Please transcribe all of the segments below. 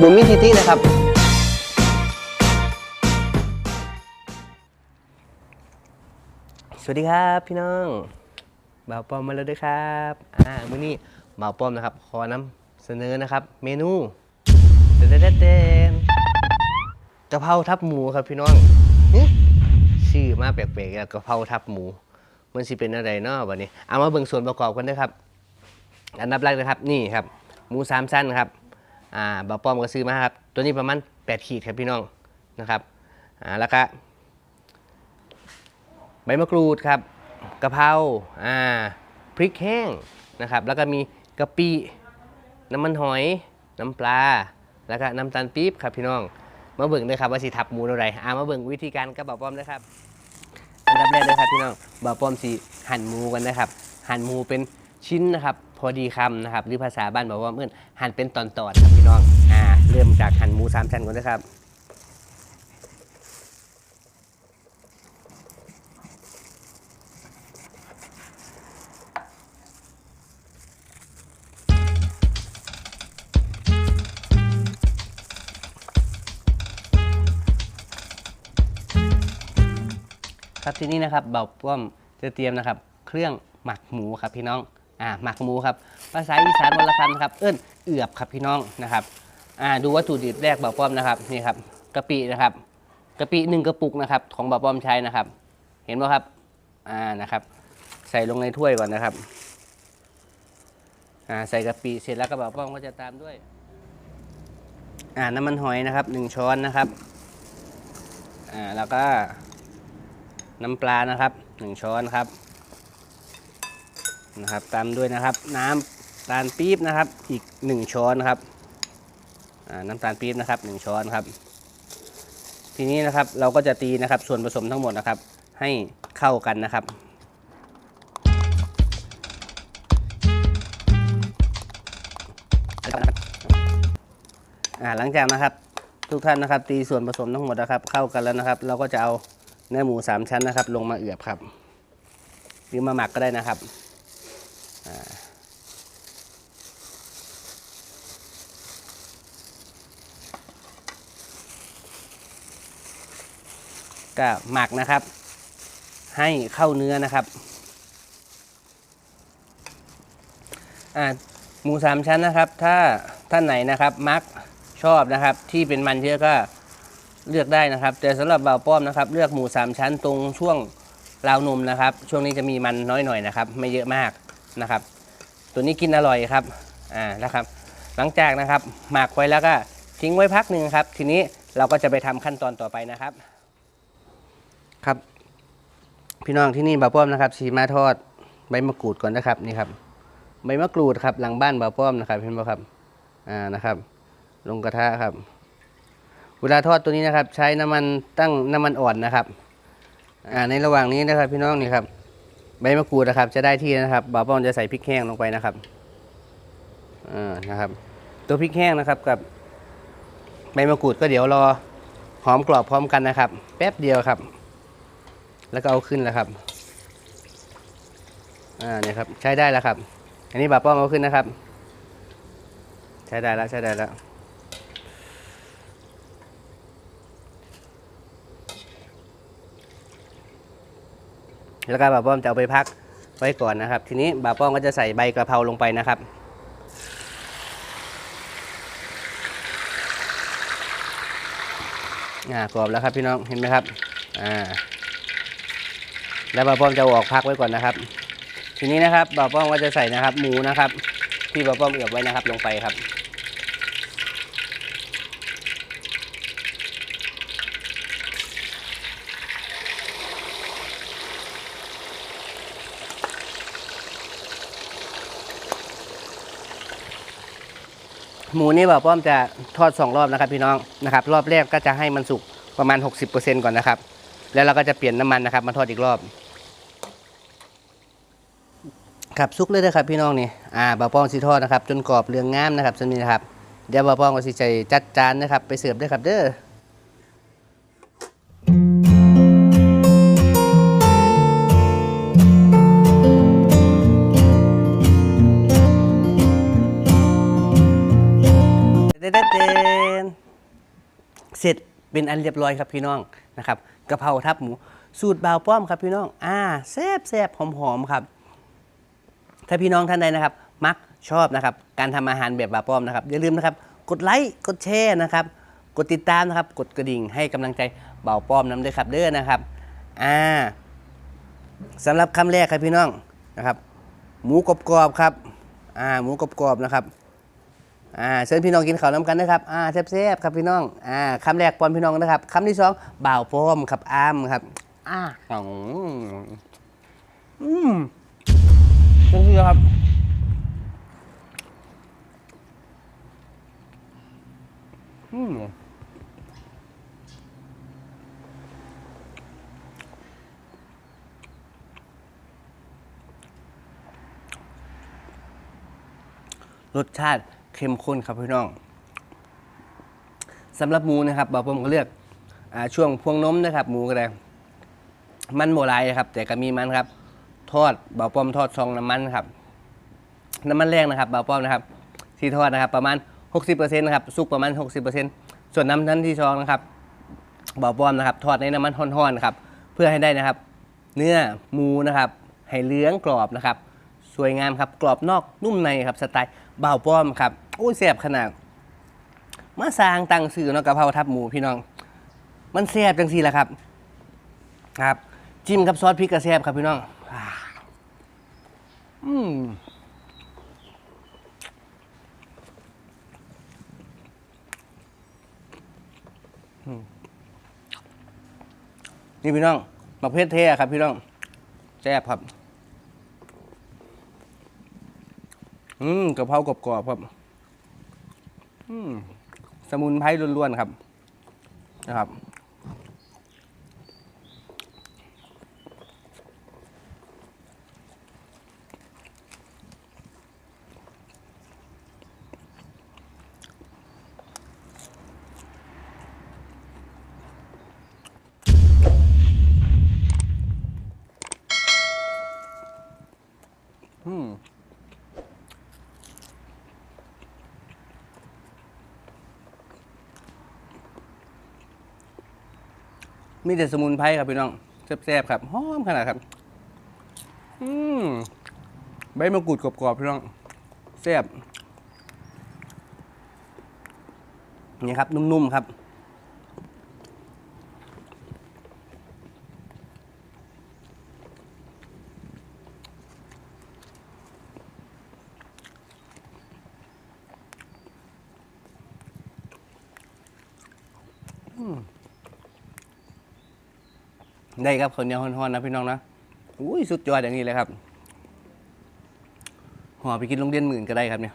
บุญมิทิตินะครับ สวัสดีครับพี่น้องบ่าวปอมมาแล้วด้วยครับอ่ามื้อนี้บ่าวปอมนะครับ ขอนำเสนอนะครับ เมนูเด็ดเด็ดเดนกะเพราทับหมูครับพี่น้องชื่อมาแปลกๆกะเพราทับหมู มันสิเป็นอะไรเนาะวันนี้ เอามาเบิ่งส่วนประกอบกันด้วยครับ อันดับแรกนะครับ นี่ครับ หมูสามชั้นครับ อ่าบาวปอมก็ซื้อมาครับ ตัวนี้ประมาณ8ขีดครับพี่น้องนะครับอ่าแล้วก็ใบมะกรูดครับกะเพราอ่าพริกแห้งนะครับ แล้วก็มีกะปิน้ำมันหอย น้ำปลา แล้วก็น้ำตาลปี๊บครับพี่น้อง มาเบิ่งด้วยครับว่าสิทับหมูอะไรอ่ามาเบิ่งวิธีการกับบาป้อมนะครับ อันดับแรกเลยครับพี่น้องบาป้อมสิหั่นหมูกันนะครับ หั่นหมูเป็นชิ้นนะครับ อดีคำนะครับ หรือภาษาบ้านบ่าวป้อมเอื้นหั่นเป็นตอนๆครับพี่น้องอ่าเริ่มจากหั่นหมูสามชั้นก่อนนะครับครับที่นี่นะครับเบาป้อมจะเตรียมนะครับ เครื่องหมักหมูครับพี่น้อง อ่าหมักหมูครับ ภาษาอีสานวรรณคำนะครับ เอิ้นเอือบครับพี่น้องนะครับอ่าดูวัตถุดิบแรกเบาป้อมนะครับนี่ครับกะปินะครับกะปิหนึ่งกระปุกนะครับ ของเบาป้อมใช้นะครับ เห็นไหมครับอ่านะครับ ใส่ลงในถ้วยก่อนนะครับอ่าใส่กะปิเสร็จแล้วก็เบาป้อมก็จะตามด้วยอ่าน้ำมันหอยนะครับหนึ่งช้อนนะครับอ่าแล้วก็น้ำปลานะครับหนึ่งช้อนครับ นะครับตามด้วยนะครับ น้ำตาลปี๊บนะครับ อีกหนึ่งช้อนครับน้ำตาลปี๊บนะครับหนึ่งช้อนครับ ทีนี้นะครับเราก็จะตีนะครับส่วนผสมทั้งหมดนะครับ ให้เข้ากันนะครับหลังจากนะครับทุกท่านนะครับ ตีส่วนผสมทั้งหมดนะครับ เข้ากันแล้วนะครับ เราก็จะเอาเนื้อหมูสามชั้นนะครับ ลงมาเอือบครับ หรือมาหมักก็ได้นะครับ ก็หมักนะครับ ให้เข้าเนื้อนะครับหมูสามชั้นนะครับ ถ้าท่านไหนนะครับมักชอบนะครับ ที่เป็นมันเยอะก็เลือกได้นะครับ แต่สำหรับเบาป้อมนะครับ เลือกหมูสามชั้นตรงช่วงราวนมนะครับ ช่วงนี้จะมีมันน้อยหน่อยนะครับ ไม่เยอะมากนะครับ ตัวนี้กินอร่อยครับอ่านะครับ หลังจากนะครับหมักไว้แล้วก็ทิ้งไว้พักหนึ่งครับ ทีนี้เราก็จะไปทำขั้นตอนต่อไปนะครับ ครับ พี่น้องที่นี่เบาป้อมนะครับสีมาทอดใบมะกรูดก่อนนะครับนี่ครับ ใบมะกรูดครับหลังบ้านเบาป้อมนะครับเห็นไหมครับอ่านะครับ ลงกระทะครับ เวลาทอดตัวนี้นะครับ ใช้น้ำมันตั้งน้ำมันอ่อนนะครับอ่าในระหว่างนี้นะครับ พี่น้องนี่ครับ ใบมะกรูดนะครับ จะได้ที่นะครับบ่าวป้องจะใส่พริกแห้งลงไปนะครับอ่านะครับ ตัวพริกแห้งนะครับกับใบมะกรูดก็เดี๋ยวรอหอมกรอบพร้อมกันนะครับ แป๊บเดียวครับ แล้วก็เอาขึ้นแล้วครับ อ่าเนี่ยครับ ใช้ได้แล้วครับ อันนี้บาป้องเอาขึ้นนะครับ ใช้ได้แล้วใช้ได้แล้วแล้วก็บาป้อมจะเอาไปพักไว้ก่อนนะครับ ทีนี้บาป้อมก็จะใส่ใบกระเพราลงไปนะครับ อ่ากรอบแล้วครับพี่น้องเห็นไหมครับ อ่า แล้วบาป้อมจะออกพักไว้ก่อนนะครับ ทีนี้นะครับบาป้อมก็จะใส่นะครับ หมูนะครับ ที่บาป้อมเอือบไว้นะครับ ลงไปครับ หมูนี่แบบป้อมจะทอดสองรอบนะครับ พี่น้องนะครับ รอบแรกก็จะให้มันสุกประมาณ 60%ก่อนนะครับ แล้วเราก็จะเปลี่ยนน้ำมันนะครับมาทอดอีกรอบ ครับซุกเลยนะครับพี่น้องนี่อ่าบะป้องสิทอดนะครับ จนกรอบเรืองงามนะครับส่วนนี้นะครับ เดี๋ยวบะป้องก็สิใจจัดจานนะครับ ไปเสิร์ฟด้วยครับเด้อเด็ดเด็ดเสร็จเป็นอันเรียบร้อยครับพี่น้องนะครับกะเพราทับหมูสูตรบ่าวป้อมครับพี่น้อง อ่าแซ่บแซ่บหอมหอมครับ ถ้าพี่น้องท่านใดนะครับ มักชอบนะครับ การทำอาหารแบบบาป้อมนะครับ อย่าลืมนะครับ กดไลค์กดแชร์นะครับ กดติดตามนะครับ กดกระดิ่งให้กำลังใจเบ่าป้อมน้ำด้วยครับเด้อนะครับอ่าสำหรับคำแรกครับพี่น้องนะครับ หมูกรอบๆครับอ่าหมูกรอบๆนะครับอ่าเชิญพี่น้องกินข้าวน้ำกันนะครับอ่าแซ่บๆครับพี่น้องอ่าคำแรกปอนพี่น้องนะครับคำที่สองบ่าวป้อมครับอ้ามครับอ่าอืม อืมจังซี่ครับ อืมรสชาติเข้มข้นครับพี่น้องสำหรับหมูนะครับบอกผมก็เลือกอช่วงพวงนมนะครับ หมูก็ได้มันโบราณครับ แต่ก็มีมันครับ ทอดเบาป้อมทอดซองน้ำมันครับน้ำมันแรงนะครับเบาป้อมนะครับที่ทอดนะครับประมาณ 60%นะครับสุกประมาณ 60%ส่วนน้ำนั้นที่ซองนะครับเบาป้อมนะครับ ทอดในน้ำมันห่อนๆนะครับเพื่อให้ได้นะครับ เนื้อหมูนะครับให้เหลืองกรอบนะครับ สวยงามครับกรอบนอกนุ่มในครับสไตล์เบาป้อมครับโอ้ยแซบขนาดมาสร้างตังสื่อเนาะกะเพราทับหมูพี่น้อง มันแซ่บจังสี่แหละครับ ครับ จิ้มกับซอสพริกกระแซ่บครับพี่น้อง อืมนี่พี่น้องมะเขือเทศครับ พี่น้องแซ่บครับ อืมกะเพรากรอบๆครับ อืมสมุนไพรล้วนๆครับ นะครับ อืม มีแต่สมุนไพรครับพี่น้องแซ่บๆครับหอมขนาดครับ อืมใบมะกรูดกรอบๆพี่น้องแซ่บนี่ครับ นุ่มๆครับ ได้ครับคนเหนียวฮ้อนๆนะพี่น้องนะอุ้ยสุดยอดอย่างนี้เลยครับห่อไปกินโรงเรียนหมื่นก็ได้ครับเนี่ย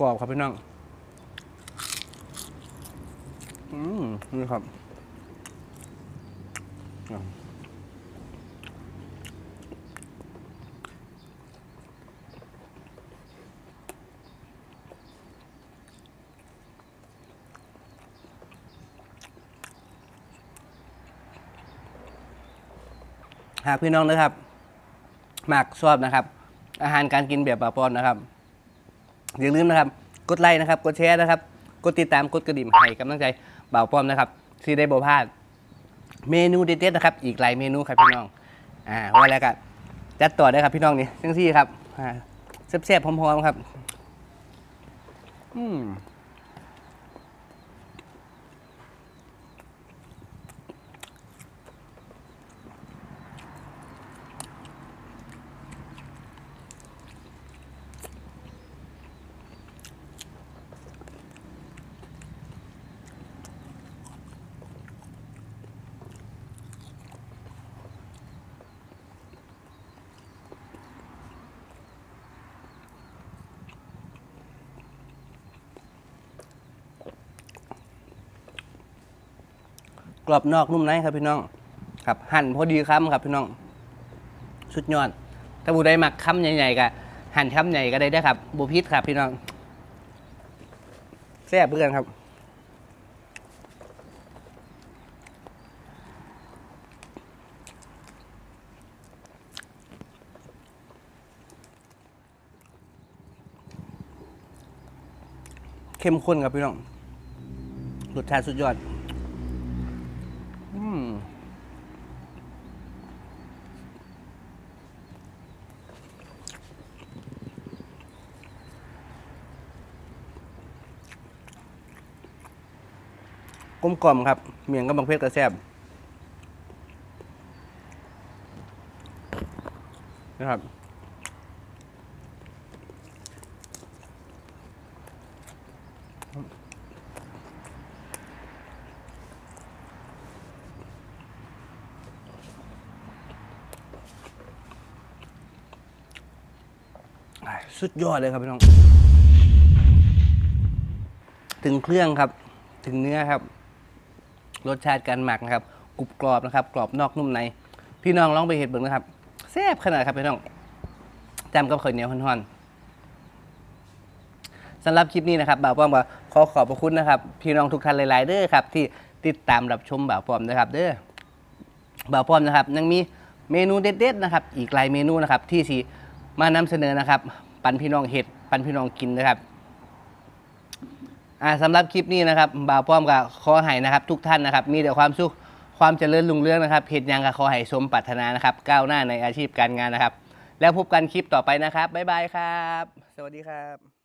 กรอบๆครับพี่น้อง อืมนี่ครับ หากพี่น้องนะครับมากชอบนะครับ อาหารการกินแบบปลาปอนนะครับอย่าลืมนะครับ กดไลค์นะครับ กดแชร์นะครับ กดติดตามกดกระดิ่งให้กำลังใจบ่าวป้อมนะครับที่ได้บพลาด เมนูเด็ดๆนะครับ อีกหลายเมนูครับพี่น้อง อ่าว่าแล้วก็จัดต่อได้ครับพี่น้องนี่ทั้งที่ครับ อ่าแซ่บๆพร้อมๆครับ อืม กรอบนอกนุ่มในครับพี่น้อง ครับหั่นพอดีคำครับพี่น้องสุดยอดถ้าผู้ใดมักคำใหญ่ๆก็หั่นคำใหญ่ก็ได้ได้ครับบูพิษครับพี่น้องแซ่บเพื่อนครับเข้มข้นครับพี่น้องรสชาติสุดยอด มกล่อมครับ เมียงกับบางเพชรกระแซบนะครับสุดยอดเลยครับพี่น้อง ถึงเครื่องครับ ถึงเนื้อครับ รสชาติการหมักนะครับกรุบกรอบนะครับ กรอบนอกนุ่มใน พี่น้องลองไปเห็ดเบิ่งนะครับแซ่บขนาดครับพี่น้องจำกับข้าวเหนียวห่อนๆสำหรับคลิปนี้นะครับบ่าวป้อมก็ขอขอบพระคุณนะครับ พี่น้องทุกท่านหลาย ๆ เด้อครับ ที่ติดตามรับชมบ่าวป้อมนะครับ เด้อบ่าวป้อมนะครับ ยังมีเมนูเด็ด ๆ นะครับ อีกหลายเมนูนะครับ ที่สีมานำเสนอนะครับ ปันพี่น้องเห็ดปันพี่น้องกินนะครับ อ่าสำหรับคลิปนี้นะครับบ่าวป้อมกับขอให้นะครับ ทุกท่านนะครับ มีแต่ความสุขความเจริญรุ่งเรืองนะครับเห็ดหยังกับขอให้สมปรารถนานะครับ ก้าวหน้าในอาชีพการงานนะครับ แล้วพบกันคลิปต่อไปนะครับบ๊ายบายครับ สวัสดีครับ